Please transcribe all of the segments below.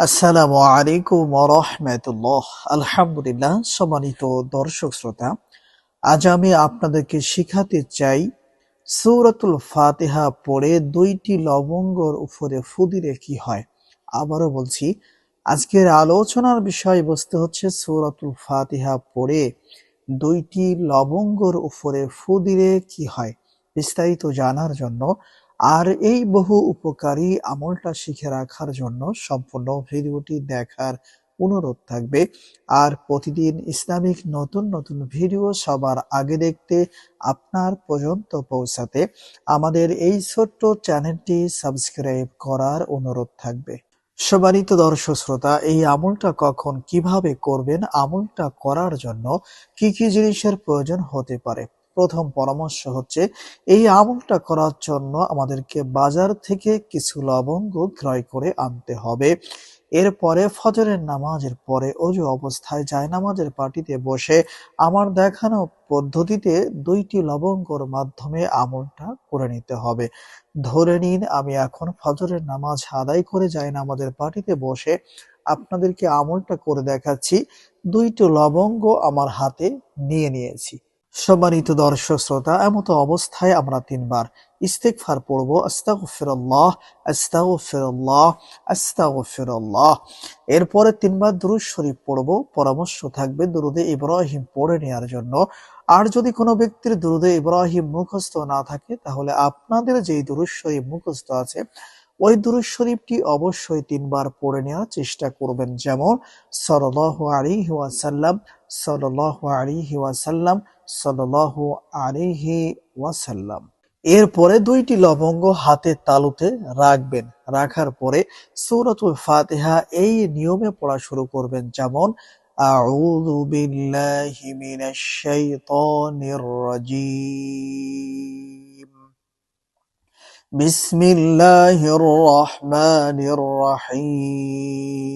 আসসালামু আলাইকুম রহমতুল্লাহ। আলহামদুলিল্লাহ, সম্মানিত দর্শক শ্রোতা, আজ আমি আপনাদেরকে শিখাতে চাই সূরাতুল ফাতিহা পড়ে দুইটি লবঙ্গর উপরে ফু দিলে কি হয়। আবারও বলছি, আজকের আলোচনার বিষয়বস্তু হচ্ছে সূরাতুল ফাতিহা পড়ে দুইটি লবঙ্গর উপরে ফু দিলে কি হয়, বিস্তারিত জানার জন্য আর এই বহু উপকারী আমলটা শিখে রাখার জন্য সম্পূর্ণ ভিডিওটি দেখার অনুরোধ থাকবে। আর প্রতিদিন ইসলামিক নতুন নতুন ভিডিও সবার আগে দেখতে আপনার পর্যন্ত পৌঁছাতে আমাদের এই ছোট্ট চ্যানেলটি সাবস্ক্রাইব করার অনুরোধ থাকবে। সম্মানিত দর্শক শ্রোতা, এই আমলটা কখন কীভাবে করবেন, আমলটা করার জন্য কি কি জিনিসের প্রয়োজন হতে পারে? প্রথম পরামর্শ হচ্ছে, এই আমলটা করার জন্য আমাদেরকে বাজার থেকে কিছু লবঙ্গ ক্রয় করে আনতে হবে। এরপরে ফজরের নামাজের পরে অজু অবস্থায় জায়নামাজের পার্টিতে বসে আমার দেখানো পদ্ধতিতে দুইটি লবঙ্গর মাধ্যমে আমলটা করে নিতে হবে। ধরে নিন, আমি এখন ফজরের নামাজ আদায় করে জায়নামাজের পার্টিতে বসে আপনাদেরকে আমলটা করে দেখাচ্ছি। দুইটি লবঙ্গ আমার হাতে নিয়ে নিয়েছি। সম্মানিত দর্শক শ্রোতা, এমতো অবস্থায় আমরা তিনবার ইস্তেকফার পড়ব। আস্তাগফিরুল্লাহ আস্তাগফিরুল্লাহ আস্তাগফিরুল্লাহ। এরপরে তিনবার দুরুদ শরীফ পড়ব। পরামর্শ থাকবে দুরুদে ইব্রাহিম পড়ে নেওয়ার জন্য। আর যদি কোনো ব্যক্তির দুরুদে ইব্রাহিম মুখস্থ না থাকে, তাহলে আপনাদের যেই দুরুদ শরীফ মুখস্থ আছে, ওই দুরুদ শরীফটি অবশ্যই তিনবার পড়ে নেওয়ার চেষ্টা করবেন। যেমন সল্লাহ আলাইহি ওয়াসাল্লাম সল্লাহ আলাইহি ওয়াসাল্লাম এরপরে দুইটি লবঙ্গ হাতের তালুতে রাখবেন। রাখার পরে সূরাতুল ফাতিহা এই নিয়মে পড়া শুরু করবেন। যেমন, আউযু বিল্লাহি মিনাশ শাইতানির রাজীম। বিসমিল্লাহির রহমানির রহিম।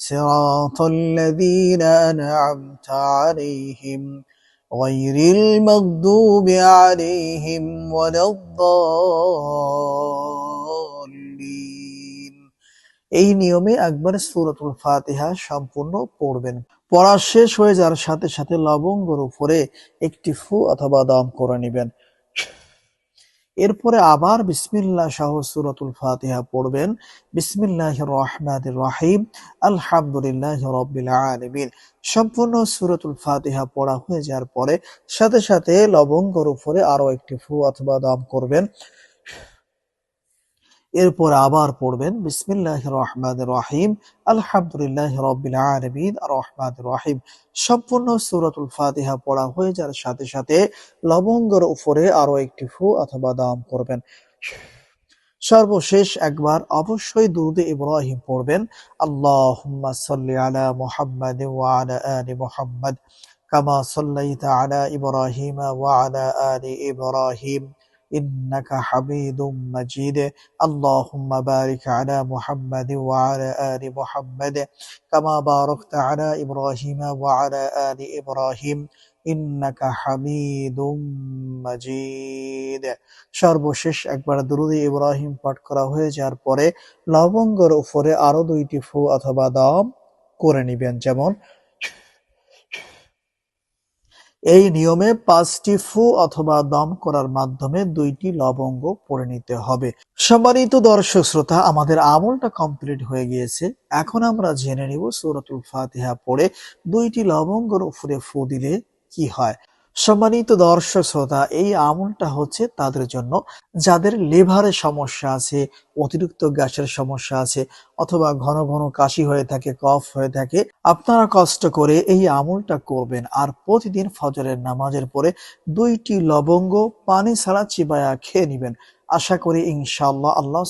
صراط الذين أنعمت عليهم غير المغضوب عليهم ولا الضالين এই নিয়মে একবার সূরাতুল ফাতিহা সম্পূর্ণ পড়বেন পড়া শেষ হয়ে যাওয়ার সাথে সাথে লবঙ্গর উপরে একটি ফু অথবা দম করে নেবেন এরপরে আবার বিসমিল্লাহ শাহ সুরতুল ফাতিহা পড়বেন। বিসমিল্লাহ রহমান রাহিম। আলহামদুলিল্লাহ রবিল আলমিন। সম্পূর্ণ সুরতুল ফাতিহা পড়া হয়ে যাওয়ার পরে সাথে সাথে লবঙ্গর উপরে আরও একটি ফু অথবা দাম করবেন। এরপর আবার পড়বেন বিসমিল্লাহ রহমান রহিম, আলহামদুলিল্লাহ আলমিন রহমান রহিম। সম্পূর্ণ সূরাতুল ফাতিহা পড়া হয়ে যাওয়ার সাথে সাথে লবঙ্গের উপরে আরও একটি ফু অথবা দাম করবেন সর্বশেষ একবার অবশ্যই দুরুদে ইব্রাহিম পড়বেন আল্লাহ মুহাম্মাদ কামা সাল্লাইতা আলা ইব্রাহিম ওয়া আলা আলি ইব্রাহিম। إنك حميد مجيد اللهم بارك على محمد وعلى آل محمد كما باركت على إبراهيم وعلى آل إبراهيم إنك حميد مجيد সর্বশেষ একবার দুরুদ ইব্রাহিম পাঠ করা হয়ে যাওয়ার পরে লবঙ্গর উপরে আরো দুইটি ফু অথবা দম করে নিবেন যেমন এই নিয়মে পাঁচটি ফু অথবা দম করার মাধ্যমে দুইটি লবঙ্গ পড়ে নিতে হবে। সম্মানিত দর্শক শ্রোতা, আমাদের আমলটা কমপ্লিট হয়ে গিয়েছে। এখন আমরা জেনে নিব সৌরতুল ফাতিহা পড়ে দুইটি লবঙ্গর উপরে ফু দিলে কি হয়। সম্মানিত দর্শক শ্রোতা, এই আমলটা হচ্ছে তাদের জন্য। যাদের লিভারের সমস্যা আছে, অতিরিক্ত গ্যাসের সমস্যা আছে, অথবা ঘন ঘন কাশি হয়ে থাকে, কফ হয়ে থাকে, আপনারা কষ্ট করে এই আমলটা করবেন। আর প্রতিদিন ফজরের নামাজের পরে দুইটি লবঙ্গ, পানি ছাড়া চিবায়া খেয়ে নেবেন। আশা করি ইনশাআল্লাহ আল্লাহ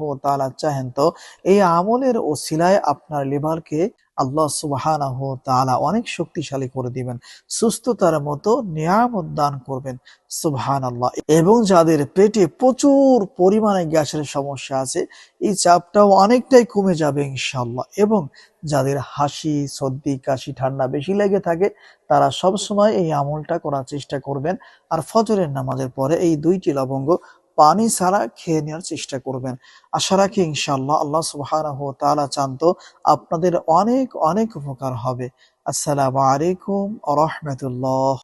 ওয়া চাহেন তো, এই আমলের ও ওসিলায় আপনার লিভারকে আল্লাহ ওয়া অনেক শক্তিশালী করে দিবেন, সুস্থতার মতো নিয়ামত দান করবেন সুবহান আল্লাহ এবং যাদের পেটে প্রচুর পরিমাণে গ্যাসের সমস্যা আছে, এই চাপটাও অনেকটাই কমে যাবে ইনশাআল্লাহ। এবং যাদের হাসি, সর্দি, কাশি, ঠান্ডা বেশি লেগে থাকে, তারা সব সময় এই আমলটা করার চেষ্টা করবেন। আর ফজরের নামাজের পরে এই দুইটি লবঙ্গ পানি ছাড়া খেয়ে নেওয়ার চেষ্টা করবেন। আশা রাখি ইনশাআল্লাহ আল্লাহ সুবাহ চান তো আপনাদের অনেক অনেক উপকার হবে। আসসালামু আলাইকুম রাহমাতুল্লাহ।